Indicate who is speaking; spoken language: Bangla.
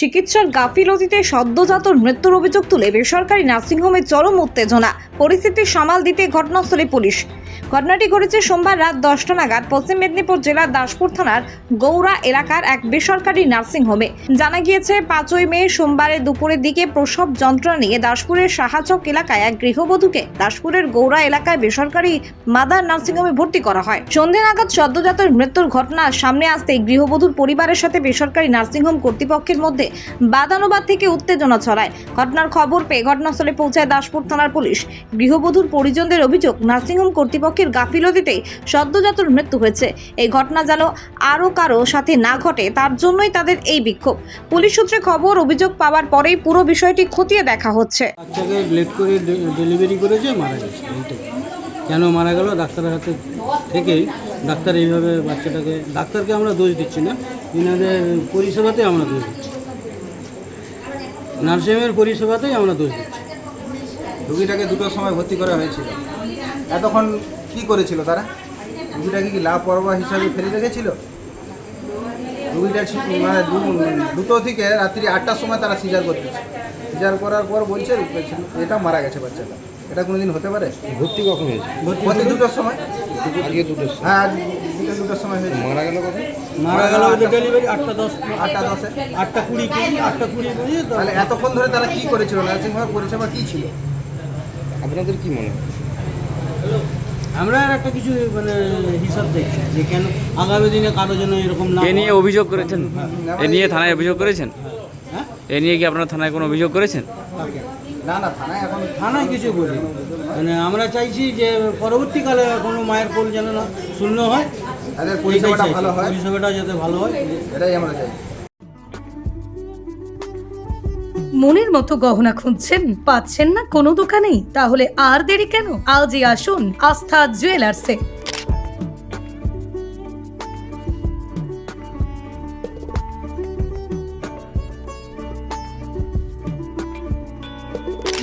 Speaker 1: চিকিৎসার গাফিলতিতে সদ্যজাতর মৃত্যুর অভিযোগ তুলে বেসরকারি নার্সিংহোমে চরম উত্তেজনা। পরিস্থিতি সামাল দিতে ঘটনাস্থলে পুলিশ। ঘটনাটি ঘটেছে সোমবার রাত দশটা নাগাদ পশ্চিম মেদিনীপুর জেলার দাসপুর থানার গৌড়া এলাকার এক বেসরকারি নার্সিংহোমে। জানা গিয়েছে, পাঁচই মে সোমবারে দুপুরের দিকে প্রসব যন্ত্রণা নিয়ে দাসপুরের সাহাচক এলাকায় এক গৃহবধূকে দাসপুরের গৌড়া এলাকায় বেসরকারি মাদার নার্সিংহোমে ভর্তি করা হয়। সন্ধে নাগাদ সদ্যজাতর মৃত্যুর ঘটনা সামনে আসতে গৃহবধূর পরিবারের সাথে বেসরকারি নার্সিংহোম কর্তৃপক্ষের মধ্যে বাদানুবাদ থেকে উত্তেজনা ছড়ায়। ঘটনার খবর পেয়ে ঘটনাস্থলে পৌঁছায় দাসপুর থানার পুলিশ। গৃহবধূর পরিজনদের অভিযোগ, নার্সিংহোম কর্তৃপক্ষের গাফিলতিতেই সদ্যজাতর মৃত্যু হয়েছে। এই ঘটনা যেন আরও কারও সাথে না ঘটে, তার জন্যই তাদের এই বিক্ষোভ। পুলিশ সূত্রে খবর, অভিযোগ পাওয়ার পরেই পুরো বিষয়টি খতিয়ে দেখা হচ্ছে।
Speaker 2: কেন মারা গেল? ডাক্তারের হাতে থেকেই। ডাক্তার এইভাবে বাচ্চাটাকে, ডাক্তারকে আমরা দোষ দিচ্ছি না। এনাদের পরিষেবাতে আমরা দোষ দিচ্ছি। নার্সিংহোমের পরিষেবাতেই আমরা দোষ দিচ্ছি।
Speaker 3: রুগীটাকে দুটোর সময় ভর্তি করা হয়েছিল। এতক্ষণ কি করেছিল তারা? রুগীটাকে কি লাভ লাপরোয়া হিসাবে ফেলে রেখেছিল? রুগীটা মানে দুটো থেকে রাত্রি আটটার সময় তারা সিজার করতেছে সিজার করার পর বলছে, এটা মারা গেছে বাচ্চাটা। এটা কোনোদিন হতে পারে?
Speaker 4: ভর্তি কখন হয়েছে?
Speaker 3: ভর্তি দুটোর সময়।
Speaker 4: আজকে
Speaker 3: হ্যাঁ বিকেল দুটোর সময় হয়েছে।
Speaker 4: মারা গেল কখন?
Speaker 2: মারা গেল ডেলিভারি আটটা দশ।
Speaker 3: আটটা দশে।
Speaker 2: আটটা কুড়ি আটটা কুড়ি
Speaker 3: তাহলে এতক্ষণ ধরে তারা কি করেছিল? নার্সিংহোমের পরিষেবা কি ছিল?
Speaker 4: আপনাদের কি মনে হয়?
Speaker 2: আমরা আর একটা কিছু মানে হিসাব দেখছি যে কেন আগামী দিনে কারও জন্য এরকম না
Speaker 5: এ নিয়ে অভিযোগ করেছেন? এ নিয়ে থানায় অভিযোগ করেছেন?
Speaker 2: হ্যাঁ?
Speaker 5: এ নিয়ে কি আপনার থানায় কোনো অভিযোগ করেছেন?
Speaker 3: না না থানায় এখন
Speaker 2: থানায় কিছু বলি মানে আমরা চাইছি যে পরবর্তীকালে কোনো মায়ের কোল যেন না শূন্য হয়।
Speaker 3: তাদের পরিষেবাটা ভালো হয়।
Speaker 2: পরিষেবাটা যাতে ভালো হয়।
Speaker 3: এটাই আমরা চাই
Speaker 6: মনের মতো গহনা খুঁজছেন? পাচ্ছেন না কোনো দোকানেই? তাহলে আর দেরি কেন? আজই আসুন আস্থা জুয়েলার্সে।